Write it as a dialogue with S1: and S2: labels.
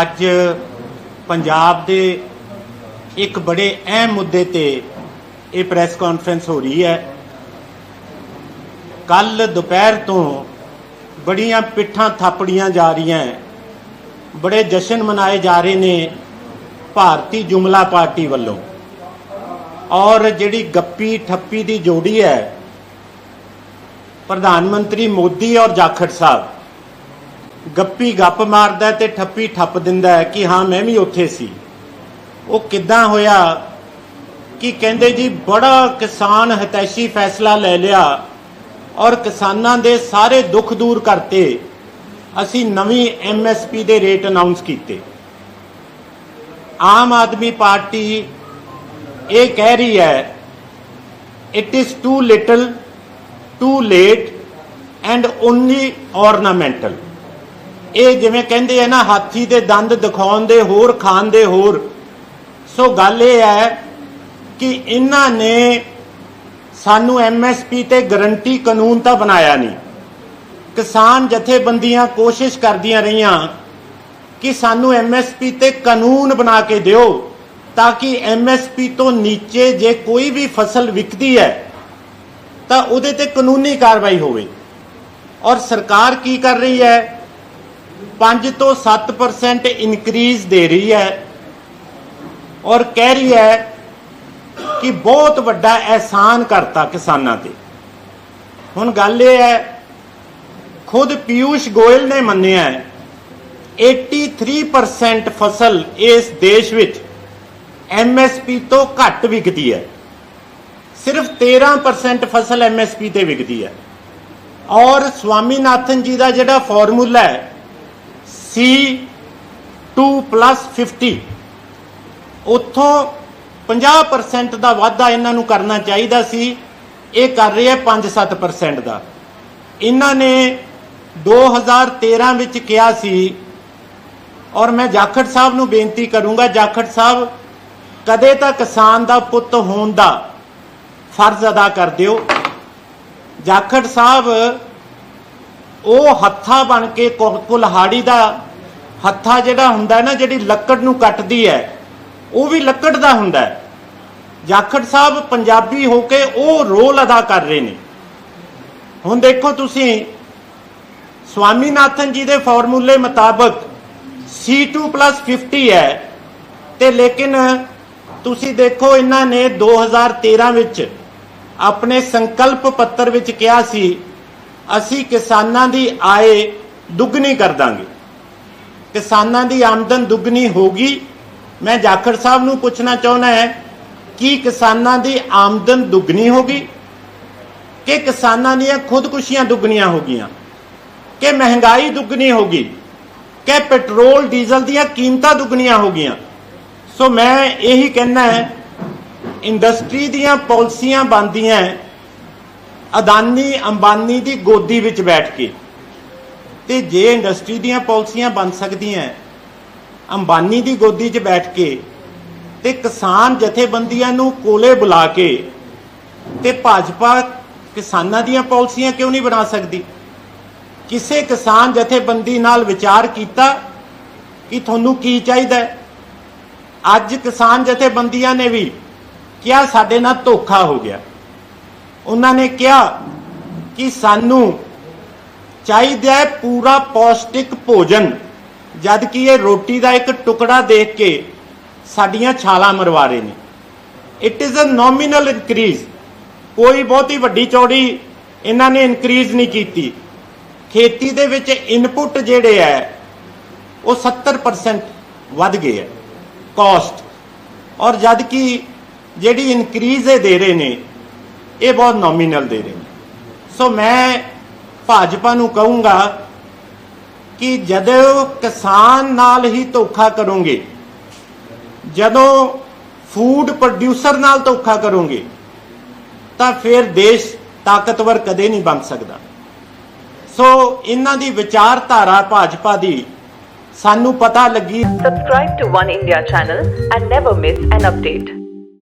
S1: ਅੱਜ ਪੰਜਾਬ ਦੇ ਇੱਕ ਬੜੇ ਅਹਿਮ ਮੁੱਦੇ ਤੇ ਇਹ ਪ੍ਰੈਸ ਕਾਨਫਰੰਸ ਹੋ ਰਹੀ ਹੈ। ਕੱਲ ਦੁਪਹਿਰ ਤੋਂ ਬੜੀਆਂ ਪਿੱਠਾਂ ਥਾਪੜੀਆਂ ਜਾ ਰਹੀਆਂ ਬੜੇ ਜਸ਼ਨ ਮਨਾਏ ਜਾ ਰਹੇ ਨੇ ਭਾਰਤੀ ਜੁਮਲਾ ਪਾਰਟੀ ਵੱਲੋਂ। ਔਰ ਜਿਹੜੀ ਗੱਪੀ ਠੱਪੀ ਦੀ ਜੋੜੀ ਹੈ, ਪ੍ਰਧਾਨ ਮੰਤਰੀ ਮੋਦੀ ਔਰ ਜਾਖੜ ਸਾਹਿਬ ਗੱਪੀ ਗੱਪ ਮਾਰਦਾ ਹੈ ਤੇ ਠੱਪੀ ਠੱਪ ਦਿੰਦਾ ਕਿ ਹਾਂ ਮੈਂ ਵੀ ਉੱਥੇ ਸੀ। ਉਹ ਕਿੱਦਾਂ ਹੋਇਆ ਕਿ ਕਹਿੰਦੇ ਜੀ ਬੜਾ ਕਿਸਾਨ ਹਤੈਸ਼ੀ ਫੈਸਲਾ ਲੈ ਲਿਆ ਔਰ ਕਿਸਾਨਾਂ ਦੇ ਸਾਰੇ ਦੁੱਖ ਦੂਰ ਕਰਤੇ। ਅਸੀਂ ਨਵੀਂ ਐਮਐਸਪੀ ਦੇ ਰੇਟ ਅਨਾਉਂਸ ਕੀਤੇ। ਆਮ ਆਦਮੀ ਪਾਰਟੀ ਇਹ ਕਹਿ ਰਹੀ ਹੈ it is too little too late and only ornamental. ਇਹ ਜਿਵੇਂ ਕਹਿੰਦੇ ਆ ਨਾ, ਹਾਥੀ ਦੇ ਦੰਦ ਦਿਖਾਉਣ ਦੇ ਹੋਰ ਖਾਣ ਦੇ ਹੋਰ। ਸੋ ਗੱਲ ਇਹ ਹੈ ਕਿ ਇਹਨਾਂ ਨੇ ਸਾਨੂੰ ਐਮਐਸਪੀ ਤੇ ਗਰੰਟੀ ਕਾਨੂੰਨ ਤਾਂ ਬਣਾਇਆ ਨਹੀਂ। ਕਿਸਾਨ ਜਥੇਬੰਦੀਆਂ ਕੋਸ਼ਿਸ਼ ਕਰਦੀਆਂ ਰਹੀਆਂ ਕਿ ਸਾਨੂੰ ਐਮਐਸਪੀ ਤੇ ਕਾਨੂੰਨ ਬਣਾ ਕੇ ਦਿਓ ਤਾਂ ਕਿ ਐਮਐਸਪੀ ਤੋਂ ਨੀਚੇ ਜੇ ਕੋਈ ਵੀ ਫਸਲ ਵਿਕਦੀ ਹੈ, ਤਾਂ ਉਹਦੇ ਤੇ ਕਾਨੂੰਨੀ ਕਾਰਵਾਈ ਹੋਵੇ। ਔਰ ਸਰਕਾਰ ਕੀ ਕਰ ਰਹੀ ਹੈ? 5 ਤੋਂ 7% ਇਨਕਰੀਜ਼ ਦੇ ਰਹੀ ਹੈ। ਔਰ ਕਹਿ ਰਹੀ ਹੈ ਕਿ ਬਹੁਤ ਵੱਡਾ ਅਹਿਸਾਨ ਕਰਤਾ ਕਿਸਾਨਾਂ ਤੇ। ਹੁਣ ਗੱਲ ਇਹ ਹੈ, ਖੁਦ ਪਿਊਸ਼ ਗੋਇਲ ਨੇ ਮੰਨਿਆ ਹੈ 83% ਫਸਲ ਇਸ ਦੇਸ਼ ਵਿੱਚ ਐਮਐਸਪੀ ਤੋਂ ਘੱਟ ਵਿਕਦੀ ਹੈ। ਸਿਰਫ 13% ਫਸਲ ਐਮਐਸਪੀ ਤੇ ਵਿਕਦੀ ਹੈ। ਔਰ ਸਵਾਮੀਨਾਥਨ ਜੀ ਦਾ ਜਿਹੜਾ ਫਾਰਮੂਲਾ ਹੈ C 2 50 ਉੱਥੋਂ 50% ਦਾ ਵਾਧਾ ਇਹਨਾਂ ਨੂੰ ਕਰਨਾ ਚਾਹੀਦਾ ਸੀ। ਇਹ ਕਰ ਰਹੇ ਹੈ 5-7% ਦਾ। ਇਹਨਾਂ ਨੇ 2013 ਵਿੱਚ ਕਿਹਾ ਸੀ, ਔਰ ਮੈਂ ਜਾਖੜ ਸਾਹਿਬ ਨੂੰ ਬੇਨਤੀ ਕਰੂੰਗਾ, ਜਾਖੜ ਸਾਹਿਬ, ਕਦੇ ਤਾਂ ਕਿਸਾਨ ਦਾ ਪੁੱਤ ਹੋਣ ਦਾ ਫਰਜ਼ ਅਦਾ ਕਰ ਦਿਓ। ਜਾਖੜ ਸਾਹਿਬ ਉਹ ਹੱਥਾ ਬਣ ਕੇ ਕੁ- ਕੁਲਹਾੜੀ ਦਾ ਹੱਥਾ ਜਿਹੜਾ ਹੁੰਦਾ ਨਾ, ਜਿਹੜੀ ਲੱਕੜ ਨੂੰ ਕੱਟਦੀ ਹੈ, ਉਹ ਵੀ ਲੱਕੜ ਦਾ ਹੁੰਦਾ ਜਾਖੜ ਸਾਹਿਬ ਪੰਜਾਬੀ ਹੋ ਕੇ ਉਹ ਰੋਲ ਅਦਾ ਕਰ ਰਹੇ ਨੇ। ਹੁਣ ਦੇਖੋ ਤੁਸੀਂ, ਸਵਾਮੀਨਾਥਨ ਜੀ ਦੇ ਫਾਰਮੂਲੇ ਮੁਤਾਬਕ C2 50 ਹੈ ਤੇ ਲੇਕਿਨ ਤੁਸੀਂ ਦੇਖੋ ਇਹਨਾਂ ਨੇ 2013 ਵਿੱਚ ਆਪਣੇ ਸੰਕਲਪ ਪੱਤਰ ਵਿੱਚ ਕਿਹਾ ਸੀ ਅਸੀਂ ਕਿਸਾਨਾਂ ਦੀ ਆਏ ਦੁੱਗਣੀ ਕਰ ਦਾਂਗੇ। ਕਿਸਾਨਾਂ ਦੀ ਆਮਦਨ ਦੁੱਗਣੀ ਹੋਗੀ ਮੈਂ ਜਾਖੜ ਸਾਹਿਬ ਨੂੰ ਪੁੱਛਣਾ ਚਾਹੁੰਦਾ ਹੈ ਕਿ ਕਿਸਾਨਾਂ ਦੀ ਆਮਦਨ ਦੁੱਗਣੀ ਹੋਗੀ ਕਿ ਕਿਸਾਨਾਂ ਦੀਆਂ ਖੁਦਕੁਸ਼ੀਆਂ ਦੁੱਗਣੀਆਂ ਹੋ ਗਈਆਂ, ਕਿ ਮਹਿੰਗਾਈ ਦੁੱਗਣੀ ਹੋ ਗਈ, ਕਿ ਪੈਟਰੋਲ, ਡੀਜ਼ਲ ਦੀਆਂ ਕੀਮਤਾਂ ਦੁੱਗਣੀਆਂ ਹੋ ਗਈਆਂ। ਸੋ ਮੈਂ ਇਹੀ ਕਹਿਣਾ ਹੈ, ਇੰਡਸਟਰੀ ਦੀਆਂ ਪਾਲਿਸੀਆਂ ਬਣਦੀਆਂ ਅਦਾਨੀ ਅੰਬਾਨੀ ਦੀ ਗੋਦੀ ਵਿੱਚ ਬੈਠ ਕੇ। ਤੇ ਜੇ ਇੰਡਸਟਰੀ ਦੀਆਂ ਪਾਲਿਸੀਆਂ ਬਣ ਸਕਦੀਆਂ, ਅੰਬਾਨੀ ਦੀ ਗੋਦੀ 'ਚ ਬੈਠ ਕੇ ਤੇ ਕਿਸਾਨ ਜਥੇਬੰਦੀਆਂ ਨੂੰ ਕੋਲੇ ਬੁਲਾ ਕੇ ਤੇ ਭਾਜਪਾ ਕਿਸਾਨਾਂ ਦੀਆਂ ਪਾਲਿਸੀਆਂ ਕਿਉਂ ਨਹੀਂ ਬਣਾ ਸਕਦੀ? ਕਿਸੇ ਕਿਸਾਨ ਜਥੇਬੰਦੀ ਨਾਲ ਵਿਚਾਰ ਕੀਤਾ ਕਿ ਤੁਹਾਨੂੰ ਕੀ ਚਾਹੀਦਾ? ਅੱਜ ਕਿਸਾਨ ਜਥੇਬੰਦੀਆਂ ਨੇ ਵੀ ਕਿਹਾ ਸਾਡੇ ਨਾਲ ਧੋਖਾ ਹੋ ਗਿਆ। ਉਹਨਾਂ ਨੇ ਕਿਹਾ ਕਿ ਸਾਨੂੰ ਚਾਹੀਦਾ ਹੈ ਪੂਰਾ ਪੌਸ਼ਟਿਕ ਭੋਜਨ, ਜਦ ਕਿ ਇਹ ਰੋਟੀ ਦਾ ਇੱਕ ਟੁਕੜਾ ਦੇਖ ਕੇ ਸਾਡੀਆਂ ਛਾਲਾਂ ਮਰਵਾ ਰਹੇ ਨੇ। It is a nominal increase ਕੋਈ ਬਹੁਤੀ ਵੱਡੀ ਚੌੜੀ ਇਹਨਾਂ ਨੇ ਇਨਕਰੀਜ਼ ਨਹੀਂ ਕੀਤੀ। ਖੇਤੀ ਦੇ ਵਿੱਚ ਇਨਪੁੱਟ ਜਿਹੜੇ ਹੈ, ਉਹ 70% ਵੱਧ ਗਏ ਹੈ। ਕਾਸਟ ਔਰ ਜਦ ਕਿ ਜਿਹੜੀ ਇਨਕਰੀਜ਼ ਇਹ ਦੇ ਰਹੇ ਨੇ ਇਹ ਬਹੁਤ ਨੋਮੀਨਲ ਦੇ ਰਹੇ ਨੇ। ਸੋ ਮੈਂ ਭਾਜਪਾ ਨੂੰ ਕਹੂੰਗਾ ਕਿ ਜਦੋਂ ਕਿਸਾਨ ਨਾਲ ਹੀ ਧੋਖਾ ਕਰੋਗੇ, ਜਦੋਂ ਫੂਡ ਪ੍ਰੋਡਿਊਸਰ ਨਾਲ ਧੋਖਾ ਕਰੋਗੇ, ਤਾਂ ਫਿਰ ਦੇਸ਼ ਤਾਕਤਵਰ ਕਦੇ ਨਹੀਂ ਬਣ ਸਕਦਾ। ਸੋ ਇਹਨਾਂ ਦੀ ਵਿਚਾਰਧਾਰਾ ਭਾਜਪਾ ਦੀ ਸਾਨੂੰ ਪਤਾ ਲੱਗੀ।
S2: Subscribe to One India channel and never miss an update.